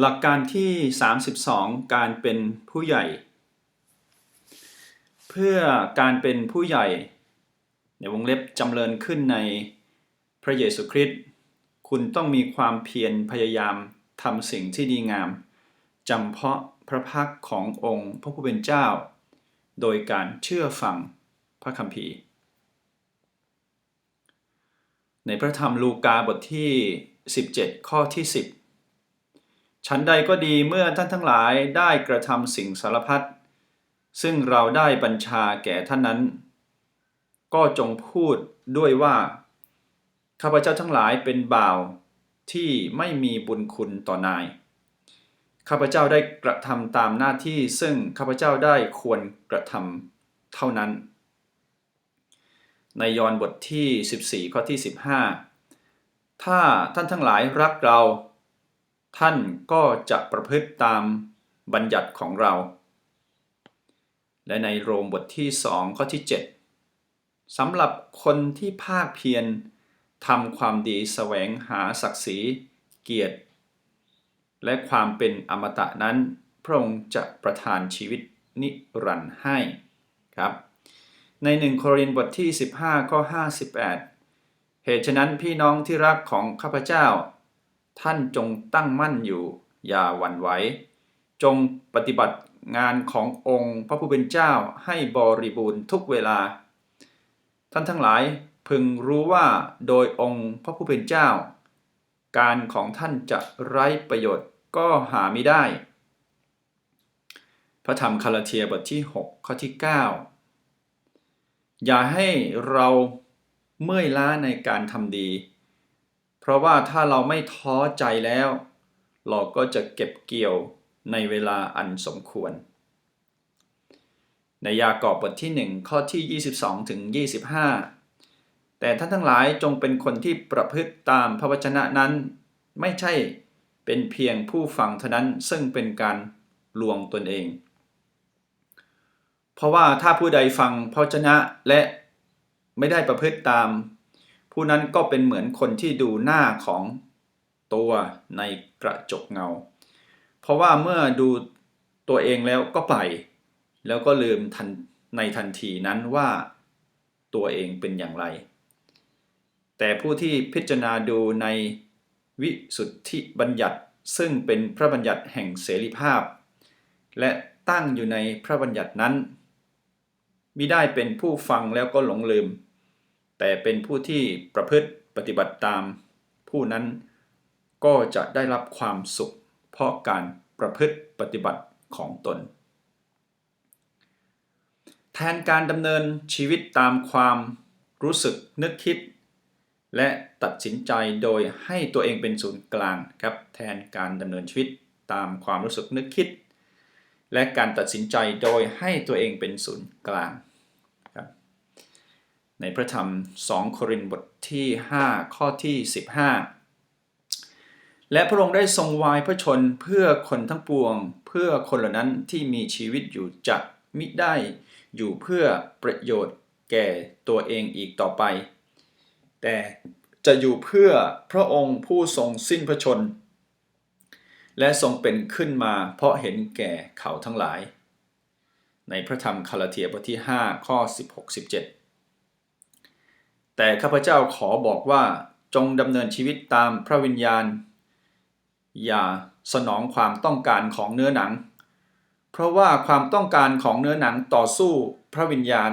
หลักการที่ 32 การเป็นผู้ใหญ่ เพื่อการเป็นผู้ใหญ่ ในวงเล็บจำเริญขึ้นในพระเยซูคริสต์คุณต้องมีความเพียรพยายามทำสิ่งที่ดีงามจำเพาะพระพักขององค์พระผู้เป็นเจ้า โดยการเชื่อฟังพระคัมภีร์ ในพระธรรมลูกาบทที่ 17 ข้อที่ 10 ฉันใดก็ดีเมื่อท่านทั้งหลายได้กระทำสิ่งสารพัดซึ่งเราได้บัญชาแก่ท่านนั้น ก็จงพูดด้วยว่า ข้าพเจ้าทั้งหลายเป็นบ่าวที่ไม่มีบุญคุณต่อนาย ข้าพเจ้าได้กระทำตามหน้าที่ซึ่งข้าพเจ้าได้ควรกระทำเท่านั้น ในยอห์นบทที่ 14 ข้อที่ 15 ถ้าท่านทั้งหลายรักเรา ท่านก็จะประพฤติตามบัญญัติของเรา และในโรมบทที่2ข้อที่ 7สำหรับคนที่ภาคเพียรทำความดีแสวงหาศักดิ์ศรีเกียรติ และความเป็นอมตะนั้น พระองค์จะประทานชีวิตนิรันดร์ให้ครับในหนึ่งโครินธ์บทที่ 15ข้อ58 เหตุฉะนั้นพี่น้องที่รักของข้าพเจ้า ท่านจงตั้งมั่นอยู่ อย่าหวั่นไหว จงปฏิบัติงานขององค์พระผู้เป็นเจ้าให้บริบูรณ์ทุกเวลา ท่านทั้งหลายพึงรู้ว่าโดยองค์พระผู้เป็นเจ้า การของท่านจะไร้ประโยชน์ก็หาไม่ได้ พระธรรมคาลาเทียบทที่ 6 ข้อที่ 9 อย่าให้เราเมื่อยล้าในการทำดี เพราะว่าถ้าเราไม่ท้อใจแล้ว เราก็จะเก็บเกี่ยวในเวลาอันสมควร ในยากอบบทที่ 1 ข้อที่ 22ถึง25 แต่ท่านทั้งหลายจงเป็นคนที่ประพฤติตามพระวจนะนั้น ไม่ใช่เป็นเพียงผู้ฟังเท่านั้นซึ่งเป็นการลวงตนเอง เพราะว่าถ้าผู้ใดฟังพระวจนะและไม่ได้ประพฤติตาม ผู้นั้นก็เป็นเหมือนคนที่ดูหน้าของตัวในกระจกเงา เพราะว่าเมื่อดูตัวเองแล้วก็ไป แล้วก็ลืมทันในทันทีนั้นว่าตัวเองเป็นอย่างไร แต่ผู้ที่พิจารณาดูในวิสุทธิบัญญัติซึ่งเป็นพระบัญญัติแห่งเสรีภาพ และตั้งอยู่ในพระบัญญัตินั้นมิได้เป็นผู้ฟังแล้วก็หลงลืม แต่เป็นผู้ที่ประพฤติปฏิบัติตามผู้นั้นก็จะได้รับความสุข เพราะการประพฤติปฏิบัติของตน แทนการดำเนินชีวิตตามความรู้สึกนึกคิด และตัดสินใจโดยให้ตัวเองเป็นศูนย์กลางครับแทนการดำเนินชีวิตตามความรู้สึกนึกคิด และการตัดสินใจโดยให้ตัวเองเป็นศูนย์กลาง ในพระธรรม 2 โครินธ์บทที่ 5 ข้อที่ 15 และพระองค์ได้ทรงวายพระชนเพื่อคนทั้งปวง เพื่อคนเหล่านั้นที่มีชีวิตอยู่จะมิได้อยู่เพื่อประโยชน์แก่ตัวเองอีกต่อไป แต่จะอยู่เพื่อพระองค์ผู้ทรงสิ้นพระชน และทรงเป็นขึ้นมาเพราะเห็นแก่เขาทั้งหลาย ในพระธรรมคาลาเทียบทที่ 5 ข้อ 16-17 แต่ข้าพเจ้าขอบอกว่าจงดำเนินชีวิตตามพระวิญญาณ อย่าสนองความต้องการของเนื้อหนัง เพราะว่าความต้องการของเนื้อหนังต่อสู้พระวิญญาณ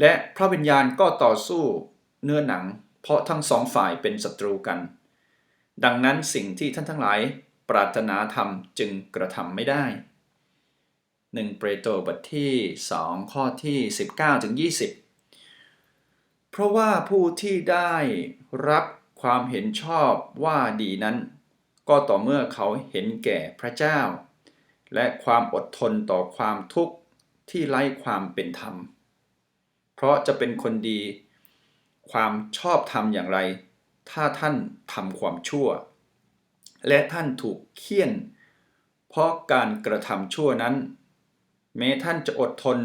และพระวิญญาณก็ต่อสู้เนื้อหนัง เพราะทั้งสองฝ่ายเป็นศัตรูกัน ดังนั้นสิ่งที่ท่านทั้งหลายปรารถนาทำจึงกระทำไม่ได้ 1 เปโตรบทที่ 2 ข้อที่ 19ถึง20 ราะว่าผู้ที่ได้รับความเห็นชอบว่าดีนั้น ก็ต่อเมื่อเขาเห็นแก่พระเจ้า และความอดทนต่อความทุกข์ที่ไร้ความเป็นธรรม เพราะจะเป็นคนดี ความชอบธรรมอย่างไร ถ้าท่านทำความชั่ว และท่านถูกเคี่ยน เพราะการกระทำชั่วนั้น แม้ท่านจะอดทน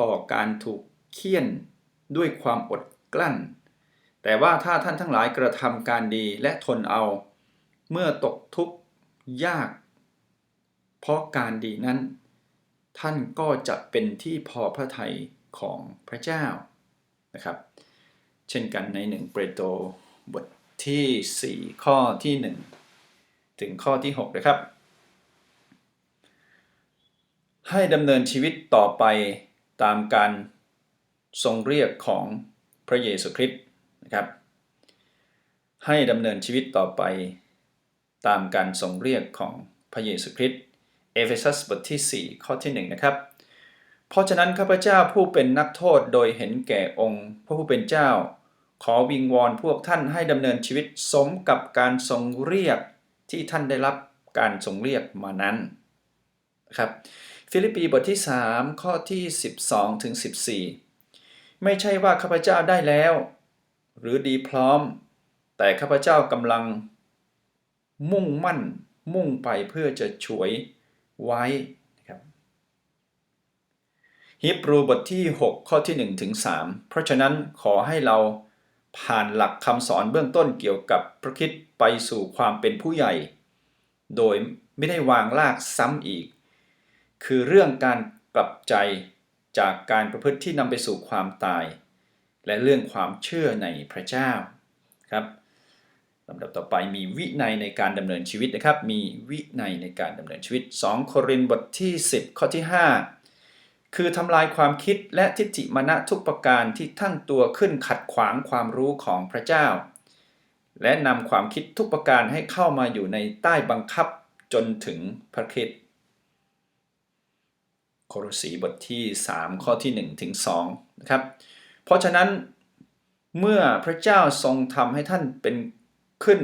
ต่อการถูกเคี่ยนด้วยความอด กลั้น แต่ว่าถ้าท่านทั้งหลายกระทำการดีและทนเอา เมื่อตกทุกข์ยาก เพราะการดีนั้น ท่านก็จะเป็นที่พอพระทัยของพระเจ้านะครับ เช่นกันในหนึ่งเปโตรบทที่ 4 ข้อที่ 1 ถึงข้อที่ 6 นะครับ ให้ดำเนินชีวิตต่อไปตามการทรงเรียกของ ระเยซูคริสต์นะครับ ให้ดำเนินชีวิตต่อไปตามการทรงเรียกของพระเยซูคริสต์เอเฟซัสบทที่ 4 ข้อที่ 1 นะครับ เพราะฉะนั้นข้าพเจ้าผู้เป็นนักโทษโดยเห็นแก่องค์พระผู้เป็นเจ้า ขอวิงวอนพวกท่านให้ดำเนินชีวิตสมกับการทรงเรียกที่ท่านได้รับการทรงเรียกมานั้นนะครับฟิลิปปีบทที่ 3 ข้อที่ 12ถึง14 ไม่ใช่ว่าข้าพเจ้าได้แล้ว หรือดีพร้อม แต่ข้าพเจ้ากำลัง มุ่งมั่น มุ่งไปเพื่อจะฉวยไว้นะครับฮิบรูบทที่ 6 ข้อที่1ถึง3เพราะฉะนั้นขอให้เราผ่านหลักคำสอนเบื้องต้นเกี่ยวกับพระคิดไปสู่ความเป็นผู้ใหญ่ โดยไม่ได้วางลากซ้ำอีก คือเรื่องการกลับใจ จากการประพฤติที่นำไปสู่ความตาย และเรื่องความเชื่อในพระเจ้าครับลำดับต่อไปมีวินัยในการดำเนินชีวิตนะครับ มีวินัยในการดำเนินชีวิต 2 โครินธ์บทที่ 10 ข้อที่ 5 คือทำลายความคิดและทิฏฐิมานะทุกประการที่ทั้งตัวขึ้นขัดขวางความรู้ของพระเจ้า และนำความคิดทุกประการให้เข้ามาอยู่ในใต้บังคับจนถึงพระคริสต์ โครสีบทที่ 3 ข้อที่ 1 ถึง2นะครับ เพราะฉะนั้นเมื่อพระเจ้าทรงทำให้ท่านเป็นขึ้น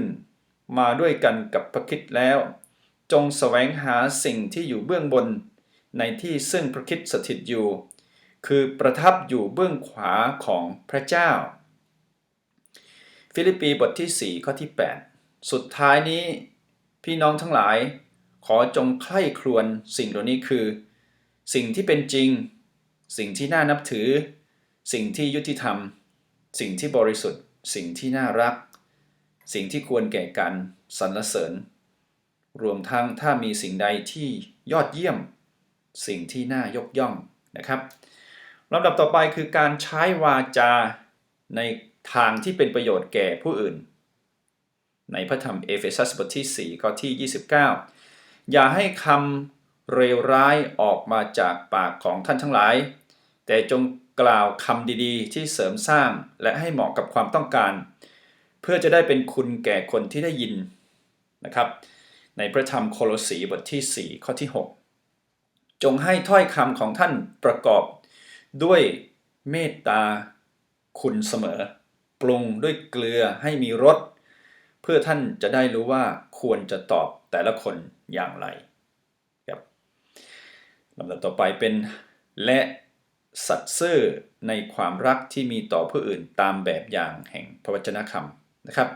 มาด้วยกันกับพระคริสต์แล้ว จงแสวงหาสิ่งที่อยู่เบื้องบนในที่ซึ่งพระคริสต์สถิตอยู่ คือประทับอยู่เบื้องขวาของพระเจ้า ฟิลิปปีบทที่ 4 ข้อที่ 8 สุดท้ายนี้พี่น้องทั้งหลาย ขอจงใคร่ครวญสิ่งเหล่านี้คือ สิ่งที่เป็นจริง สิ่งที่น่านับถือ สิ่งที่ยุติธรรม สิ่งที่บริสุทธิ์ สิ่งที่น่ารัก สิ่งที่ควรแก่การสรรเสริญ รวมทั้งถ้ามีสิ่งใดที่ยอดเยี่ยม สิ่งที่น่ายกย่องนะครับลำดับต่อไปคือการใช้วาจาในทางที่เป็นประโยชน์แก่ผู้อื่น ในพระธรรมเอเฟซัสบทที่4ข้อที่ 29 อย่าให้คำ เร็วร้ายออกมาจากปากของท่านทั้งหลาย แต่จงกล่าวคำดีๆ ที่เสริมสร้างและให้เหมาะกับความต้องการ เพื่อจะได้เป็นคุณแก่คนที่ได้ยินนะครับในพระธรรมโคโลสีบทที่ 4 ข้อที่ 6 จงให้ถ้อยคำของท่านประกอบ ด้วยเมตตาคุณเสมอ ปรุงด้วยเกลือให้มีรสเพื่อท่านจะได้รู้ว่าควรจะตอบแต่ละคนอย่างไร ลำดับต่อไปเป็นและสัตย์ซื่อในความรักที่มีต่อผู้อื่นตามแบบอย่างแห่งพระวจนะคำนะครับ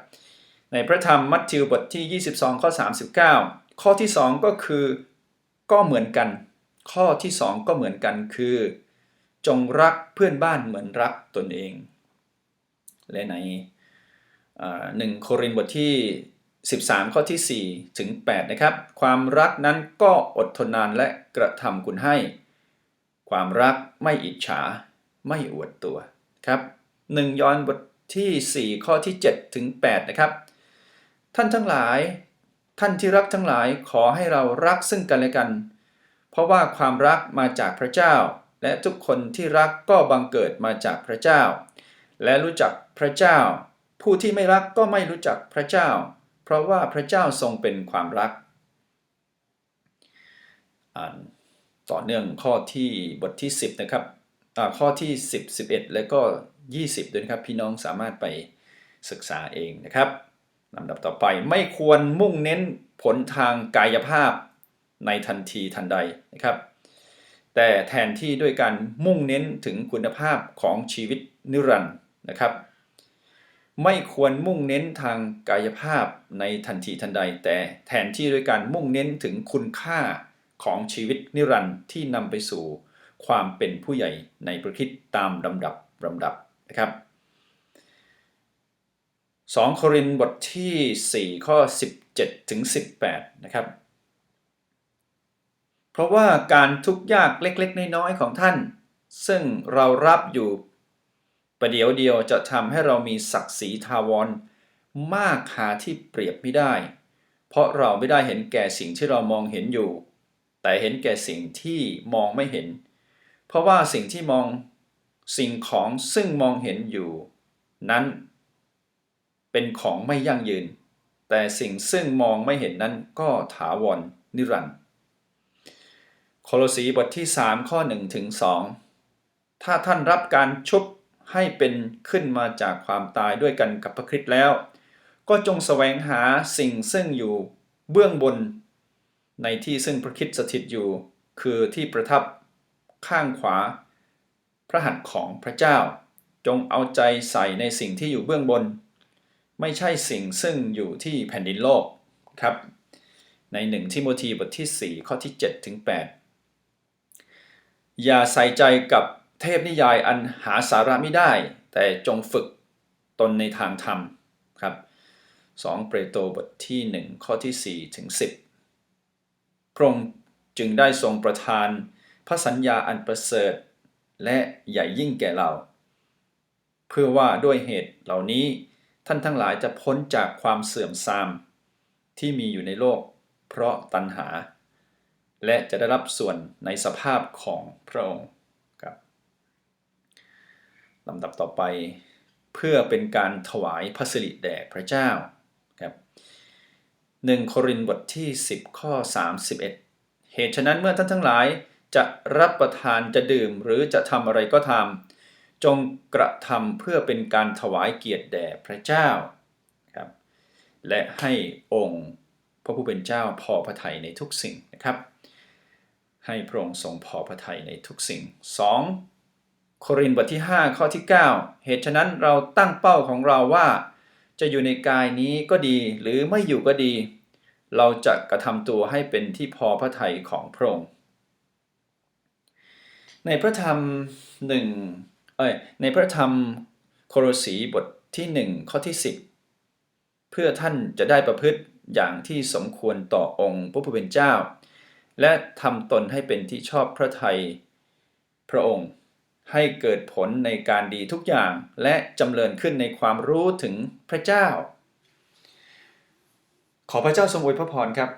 ในพระธรรมมัทธิวบทที่ 22 ข้อ 39 ข้อที่ 2 ก็คือก็เหมือนกัน ข้อที่ 2 ก็เหมือนกันคือ จงรักเพื่อนบ้านเหมือนรักตนเอง และในหนึ่งโครินธ์บทที่ 13 ข้อที่ 4 ถึง 8 นะครับ ความรักนั้นก็อดทนนานและกระทำคุณให้ ความรักไม่อิจฉา ไม่อวดตัวครับหนึ่งยอนบทที่ 4 ข้อที่ 7 ถึง 8 นะครับ ท่านทั้งหลาย ท่านที่รักทั้งหลายขอให้เรารักซึ่งกันและกัน เพราะว่าความรักมาจากพระเจ้า และทุกคนที่รักก็บังเกิดมาจากพระเจ้า และรู้จักพระเจ้า ผู้ที่ไม่รักก็ไม่รู้จักพระเจ้า ราะว่าพระเจ้าทรงเป็นความรักอ่านต่อเนื่องข้อที่บทที่ 10 นะครับข้อที่ 10 11 และก็ 20 ด้วยนะครับพี่น้องสามารถไปศึกษาเองนะครับลำดับต่อไปไม่ควรมุ่งเน้นผลทางกายภาพในทันทีทันใดนะครับ แต่แทนที่ด้วยการมุ่งเน้นถึงคุณภาพของชีวิตนิรันดร์นะครับ ไม่ควรมุ่งเน้นทางกายภาพในทันทีทันใด แต่แทนที่ด้วยการมุ่งเน้นถึงคุณค่าของชีวิตนิรันดร์ที่นำไปสู่ ความเป็นผู้ใหญ่ในประคิดตามลำดับลำดับนะครับ2โครินธ์บทที่ 4 ข้อ 17ถึง18 นะครับ เพราะว่าการทุกข์ยากเล็กๆ น้อยๆ ของท่าน ซึ่งเรารับอยู่ ประเดี๋ยวเดียวจะทำให้เรามีศักดิ์ศรีทาวรมากหาที่เปรียบไม่ได้ เพราะเราไม่ได้เห็นแก่สิ่งที่เรามองเห็นอยู่ แต่เห็นแก่สิ่งที่มองไม่เห็น เพราะว่าสิ่งที่มองสิ่งของซึ่งมองเห็นอยู่ นั้น เป็นของไม่ยั่งยืน แต่สิ่งซึ่งมองไม่เห็นนั้นก็ถาวรนิรันดร์โคโลสีบทที่ 3 ข้อ1ถึง2ถ้าท่านรับการชุบ ให้เป็นขึ้นมาจากความตายด้วยกันกับพระคริสต์แล้ว ก็จงแสวงหาสิ่งซึ่งอยู่เบื้องบน ในที่ซึ่งพระคริสต์สถิตอยู่ คือที่ประทับข้างขวา พระหัตถ์ของพระเจ้า จงเอาใจใส่ในสิ่งที่อยู่เบื้องบน ไม่ใช่สิ่งซึ่งอยู่ที่แผ่นดินโลกครับ ในหนึ่งทิโมธีบทที่ 4 ข้อที่7ถึง8อย่าใส่ใจกับ เทพนิยายอันหาสาระไม่ได้ แต่จงฝึกตนในทางธรรมครับ2เปโตรบทที่ 1 ข้อที่ 4 ถึง 10 พระองค์จึงได้ทรงประทานพระสัญญาอันประเสริฐ และใหญ่ยิ่งแก่เรา เพื่อว่าด้วยเหตุเหล่านี้ท่านทั้งหลายจะพ้นจากความเสื่อมทราม ที่มีอยู่ในโลก เพราะตัณหา และจะได้รับส่วนในสภาพของพระองค์ ลำดับต่อไป เพื่อเป็นการถวายพระสิริแด่พระเจ้าครับหนึ่งโครินธ์บทที่ 10 ข้อ 31 เหตุฉะนั้นเมื่อท่านทั้งหลายจะรับประทานจะดื่มหรือจะทำอะไรก็ทำจงกระทำเพื่อเป็นการถวายเกียรติแด่พระเจ้าครับและให้องค์พระผู้เป็นเจ้าพอพระทัยในทุกสิ่งนะครับ ให้พระองค์ทรงพอพระทัยในทุกสิ่ง 2. โครินธ์บทที่ 5 ข้อที่ 9 เหตุฉะนั้นเราตั้งเป้าของเราว่า จะอยู่ในกายนี้ก็ดีหรือไม่อยู่ก็ดี เราจะกระทำตัวให้เป็นที่พอพระทัยของพระองค์ในพระธรรมหนึ่งเอ้ยในพระธรรมโครสีบทที่ 1 ข้อที่ 10 เพื่อท่านจะได้ประพฤติอย่างที่สมควรต่อองค์พระผู้เป็นเจ้า และทำตนให้เป็นที่ชอบพระทัยพระองค์ ให้เกิดผลในการดีทุกอย่าง และจำเริญขึ้นในความรู้ถึงพระเจ้า ขอพระเจ้าทรงอวยพระพรครับ